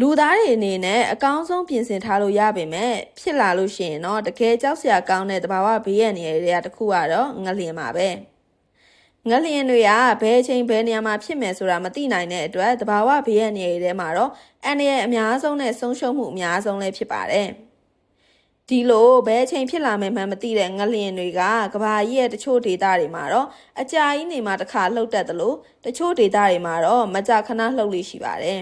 လူသားတွေအနေနဲ့အကောင်းဆုံးပြင်ဆင်ထားလို့ရပေမဲ့ဖြစ်လာလို့ရှိရင်တော့တကယ်ကြောက်စရာကောင်းတဲ့တဘာဝဘေးရန်နေရတဲ့တစ်ခုကတော့ငလျင်ပါပဲငလျင်တွေကဘယ်အချိန်ဘယ်နေရာမှာဖြစ်မယ်ဆိုတာမသိနိုင်တဲ့အတွက်တဘာဝဘေးရန်နေရတဲ့မှာတော့အန်ရဲ့အများဆုံးနဲ့ဆုံးရှုံးမှုအများဆုံးလည်းဖြစ်ပါတယ်ဒီလိုဘယ်အချိန်ဖြစ်လာမယ်မှန်းမသိတဲ့ငလျင်တွေကကဘာကြီးရဲ့တချို့ဒေသတွေမှာတော့အကြာကြီးနေမှာတစ်ခါလှုပ်တတ်တယ်လို့တချို့ဒေသတွေမှာတော့မကြာခဏလှုပ်လို့ရှိပါတယ်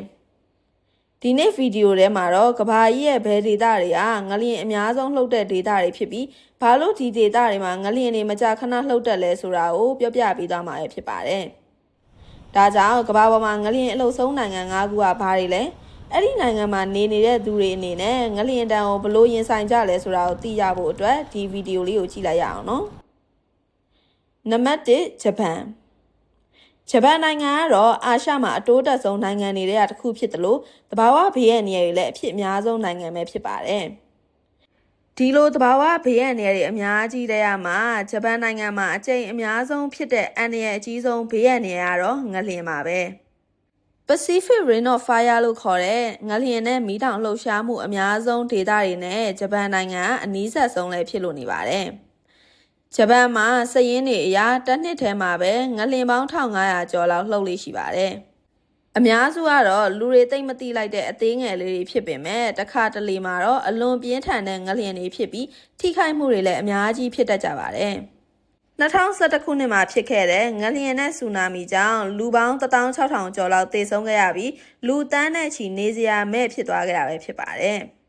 ဒီနေ့ဗီဒီယိုထဲမှာတော့ကဘာကြီးရဲ့ဘယ်ဒေသတွေကငလျင်အများဆုံးလှုပ်တဲ့ဒေသတွေဖြစ်ပြီးဘာလို့ဒီဒေသတွေမှာငလျင်တွေမကြာခဏလှုပ်တတ်လဲဆိုတာကိုပြောပြပေးသွားမှာဖြစ်ပါတယ်ဒါကြောင့်ကဘာပေါ်မှာငလျင်အလုံဆုံးနိုင်ငံ၅ခုကဘာတွေလဲအဲ့ဒီနိုင်ငံမှာနေနေတဲ့သူတွေအနေနဲ့ငလျင်တန်ကိုဘလို့ရင်ဆိုင်ကြလဲဆိုတာကိုသိရဖို့အတွက်ဒီဗီဒီယိုလေးကိုကြည့်လိုက်ရအောင်နော်နံပါတ်1ဂျပန် ဂျပန်နိုင်ငံကတော့အာရှမှာအတိုးတက်ဆုံးနိုင်ငံတွေကတစ်ခုဖြစ်တယ်လို့တဘာဝဘေးရန်နေရည်လည်းအဖြစ်အများဆုံးနိုင်ငံပဲဖြစ်ပါတယ်ဒီလိုတဘာဝဘေးရန်နေရည်အများကြီးတဲ့ရမှာဂျပန်နိုင်ငံမှာအကျိန်အများဆုံးဖြစ်တဲ့အန်ရည်အကြီးဆုံးဘေးရန်နေရတော့ငလျင်ပါပဲ Pacific Ring of Fire လို့ခေါ်တဲ့ငလျင်နဲ့မီးတောင်လှုပ်ရှားမှုအများဆုံးဒေသတွေနဲ့ဂျပန်နိုင်ငံအနီးစပ်ဆုံးလည်းဖြစ်လို့နေပါတယ်။ ဂျပန်မှာစည်ရင်းတွေအရာတစ်နှစ်ထဲမှာပဲငလျင်ပေါင်း1500ကျော်လောက်လှုပ်လေးရှိပါတယ်။အများစုကတော့လူတွေသိမ့်မသိလိုက်တဲ့အသေးငယ်လေးတွေဖြစ်ပေမဲ့တစ်ခါတလေမှာတော့အလွန်ပြင်းထန်တဲ့ငလျင်တွေဖြစ်ပြီးထိခိုက်မှုတွေလည်းအများကြီးဖြစ်တတ်ကြပါတယ်။2011ခုနှစ်မှာဖြစ်ခဲ့တဲ့ငလျင်နဲ့ဆူနာမီကြောင့်လူပေါင်း16000ကျော်လောက်သေဆုံးခဲ့ရပြီးလူတန်းနဲ့ချီနေစရာမဲ့ဖြစ်သွားခဲ့တာပဲဖြစ်ပါတယ်။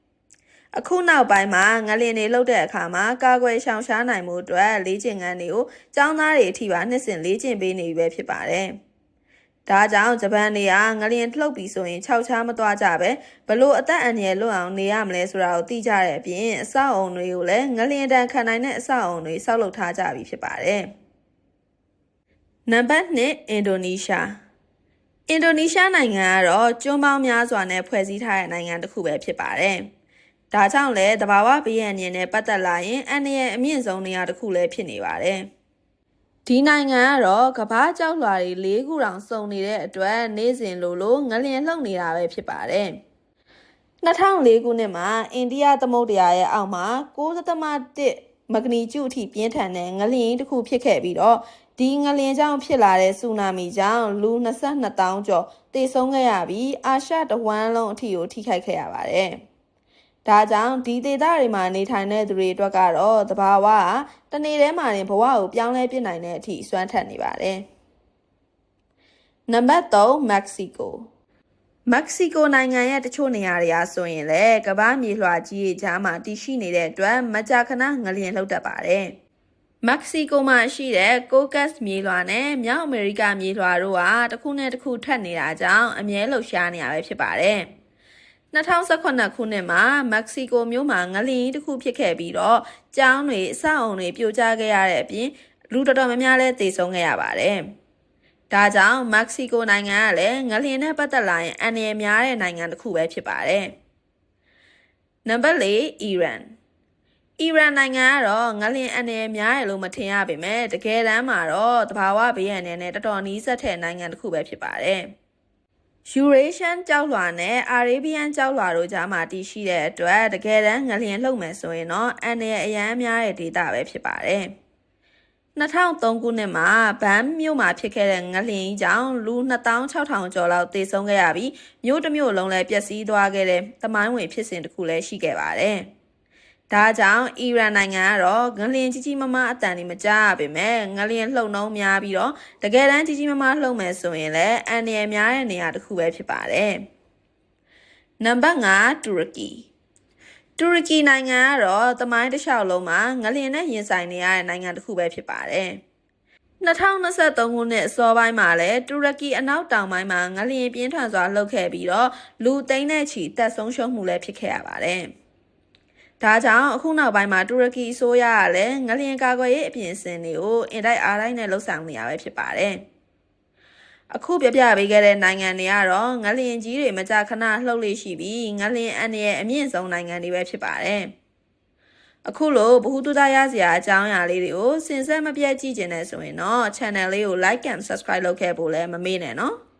အခုနောက်ပိုင်းမှာငလျင်တွေလှုပ်တဲ့အခါမှာကာကွယ်ရှောင်ရှားနိုင်မှုအတွက်လေ့ကျင့်ခန်းတွေကိုចောင်းသားတွေအထိပါနှစ်စဉ်လေ့ကျင့်ပေးနေပြီပဲဖြစ်ပါတယ်။ဒါကြောင့်ဂျပန်တွေကငလျင်လှုပ်ပြီးဆိုရင်ခြောက်ချားမသွားကြပဲဘလို့အသက်အန္တရာယ်လွတ်အောင်နေရမလဲဆိုတာကိုသိကြတဲ့အပြင်အဆောက်အုံတွေကိုလည်းငလျင်တန်ခံနိုင်တဲ့အဆောက်အုံတွေဆောက်လုပ်ထားကြပြီဖြစ်ပါတယ်။နံပါတ်2အင်ဒိုနီးရှားအင်ဒိုနီးရှားနိုင်ငံကတော့ကျွန်းပေါင်းများစွာနဲ့ဖွဲ့စည်းထားတဲ့နိုင်ငံတစ်ခုပဲဖြစ်ပါတယ်။ ဒါကြောင့်လည်းတဘာဝဘေးရန်မြင်နဲ့ပတ်သက်လာရင်အန္တရာယ်အမြင့်ဆုံးနေရာတစ်ခုလည်းဖြစ်နေပါတယ်။ဒီနိုင်ငံကတော့ကဘာကြောက်လွာတွေ၄ခုတောင်စုံနေတဲ့အတွက်နေ့စဉ်လိုလိုငလျင်လှုပ်နေတာပဲဖြစ်ပါတယ်။2004ခုနှစ်မှာအိန္ဒိယသမုဒ္ဒရာရဲ့အောက်မှာ6.1မဂနီကျုအထိပြင်းထန်တဲ့ငလျင်တစ်ခုဖြစ်ခဲ့ပြီးတော့ဒီငလျင်ကြောင့်ဖြစ်လာတဲ့ဆူနာမီကြောင့်လူ22,000ကျော်သေဆုံးခဲ့ရပြီးအာရှတဝမ်းလုံးအထိကိုထိခိုက်ခဲ့ရပါတယ်။ ဒါကြောင့်ဒီဒေသတွေမှာနေထိုင်တဲ့သူတွေအတွက်ကတော့သဘာဝကတနေ့တည်းမှာတင်ဘဝကိုပြောင်းလဲပြစ်နိုင်တဲ့အထိစွမ်းထက်နေပါတယ်။နံပါတ်3မက္ကဆီကိုမက္ကဆီကိုနိုင်ငံရဲ့တချို့နေရာတွေအားဆိုရင်လည်းကမ္ဘာမြေလွှာကြီးရဲ့ကြားမှာတည်ရှိနေတဲ့အတွက်မကြာခဏငလျင်လှုပ်တတ်ပါတယ်။မက္ကဆီကိုမှာရှိတဲ့ကိုကတ်မြေလွှာနဲ့မြောက်အမေရိကမြေလွှာတို့ဟာတစ်ခုနဲ့တစ်ခုထပ်နေတာကြောင့်အမြဲလှုပ်ရှားနေရပဲဖြစ်ပါတယ်။ 2018ခုနှစ်မှာမက္ကဆီကိုမြို့မှာငလျင်တစ်ခုဖြစ်ခဲ့ပြီးတော့ကျောင်းတွေအဆောက်အုံတွေပြိုကျခဲ့ရတဲ့အပြင်လူတော်တော်များများလည်းသေဆုံးခဲ့ရပါတယ်။ဒါကြောင့်မက္ကဆီကိုနိုင်ငံကလည်းငလျင်နဲ့ပတ်သက်လာရင်အန္တရာယ်များတဲ့နိုင်ငံတစ်ခုပဲဖြစ်ပါတယ်။နံပါတ်၄အီရန်အီရန်နိုင်ငံကတော့ငလျင်အန္တရာယ်များတယ်လို့မထင်ရပေမဲ့တကယ်တမ်းမှာတော့တဘာဝဘေးရန်နဲ့တော်တော်နီးစပ်တဲ့နိုင်ငံတစ်ခုပဲဖြစ်ပါတယ်။ Eurasian ကြောက်လွှာနဲ့ Arabian ကြောက်လွှာတို့ကြားမှာတည်ရှိတဲ့အတွက်တကယ်တမ်းငလျင်လှုပ်မယ်ဆိုရင်တော့အန်ရအရန်များတဲ့ဒေတာပဲဖြစ်ပါတယ်။2003ခုနှစ်မှာဗန်မြို့မှာဖြစ်ခဲ့တဲ့ငလျင်ကြောင့်လူ2600ကျော်လောက်သေဆုံးခဲ့ရပြီးမြို့တစ်မြို့လုံးလည်းပျက်စီးသွားခဲ့တဲ့သမိုင်းဝင်ဖြစ်စဉ်တစ်ခုလည်းရှိခဲ့ပါတယ်။ ဒါကြောင့်အီရန်နိုင်ငံကတော့ငလျင်ကြီးကြီးမားမားအတန်တွေမကြားရပေမဲ့ငလျင်လှုပ်နှုံးများပြီးတော့တကယ်တမ်းကြီးကြီးမားမားလှုပ်မယ်ဆိုရင်လည်းအန်ရယ်များတဲ့နေရာတစ်ခုပဲဖြစ်ပါတယ်။နံပါတ်5တူရကီတူရကီနိုင်ငံကတော့တမိုင်းတစ်လျှောက်လုံးမှာငလျင်နဲ့ရင်ဆိုင်နေရတဲ့နိုင်ငံတစ်ခုပဲဖြစ်ပါတယ်။2023ခုနှစ်အစောပိုင်းမှာလည်းတူရကီအနောက်တောင်ပိုင်းမှာငလျင်ပြင်းထန်စွာလှုပ်ခဲ့ပြီးတော့လူသိန်းနဲ့ချီတပ်ဆုံးရှုံးမှုလည်းဖြစ်ခဲ့ရပါတယ်။ ဒါကြောင့်အခုနောက်ပိုင်းမှာတူရကီအစိုးရကလည်းငလျင်ကာကွယ်ရေးအပြင်အစင်တွေကိုအင်တိုက်အားတိုင်းနဲ့လှုပ်ဆောင်နေရပဲဖြစ်ပါတယ်။အခုပြပြပေးခဲ့တဲ့နိုင်ငံတွေကတော့ငလျင်ကြီးတွေမကြာခဏလှုပ်လေရှိပြီးငလျင်အန်ရဲ့အမြင့်ဆုံးနိုင်ငံတွေပဲဖြစ်ပါတယ်။အခုလိုဘ ഹു တုဒရစရာအကြောင်းအရာလေးတွေကိုစင်ဆက်မပြတ်ကြည့်ကျင်နေဆိုရင်တော့ channel လေးကို like and subscribe လုပ်ခဲ့ဖို့လည်းမမေ့နဲ့နော်။